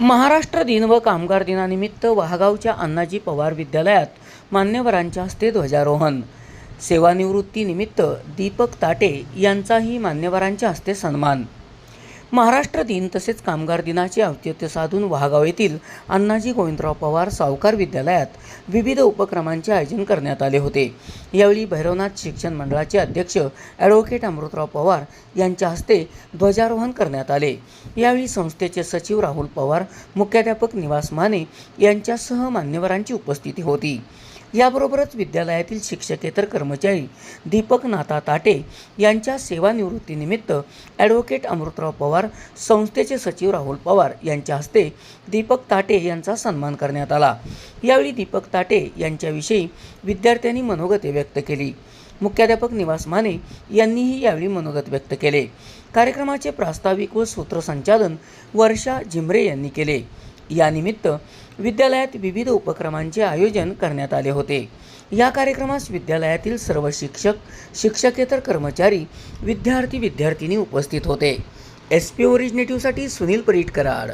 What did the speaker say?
महाराष्ट्र दिन व कामगार दिनानिमित्त वाहगावच्या अण्णाजी पवार विद्यालयात मान्यवरांच्या हस्ते ध्वजारोहण. सेवानिवृत्तीनिमित्त दीपक ताटे यांचाही मान्यवरांच्या हस्ते सन्मान. महाराष्ट्र दिन तसेच कामगार दिनाचे औचित्य साधून वाहगाव येथील अण्णाजी गोविंदराव पवार सावकार विद्यालयात विविध उपक्रमांचे आयोजन करण्यात आले होते. यावेळी भैरवनाथ शिक्षण मंडळाचे अध्यक्ष ॲडव्होकेट अमृतराव पवार यांच्या हस्ते ध्वजारोहण करण्यात आले. यावेळी संस्थेचे सचिव राहुल पवार मुख्याध्यापक निवास माने यांच्यासह मान्यवरांची उपस्थिती होती. याबरोबरच विद्यालयातील शिक्षकेतर कर्मचारी दीपक नाथा ताटे यांच्या सेवानिवृत्तीनिमित्त ॲडव्होकेट अमृतराव पवार संस्थेचे सचिव राहुल पवार यांच्या हस्ते दीपक ताटे यांचा सन्मान करण्यात आला. यावेळी दीपक ताटे यांच्याविषयी विद्यार्थ्यांनी मनोगते व्यक्त केली. मुख्याध्यापक निवास माने यांनीही यावेळी मनोगत व्यक्त केले. कार्यक्रमाचे प्रास्ताविक व सूत्रसंचालन वर्षा झिमरे यांनी केले. यानिमित्त विद्यालयात विविध उपक्रमांचे आयोजन करण्यात आले होते. या कार्यक्रमास विद्यालयातील सर्व शिक्षक शिक्षकेतर कर्मचारी विद्यार्थी विद्यार्थिनी उपस्थित होते. एस पी ओरिजिनेटिव्हसाठी सुनील परीटकराड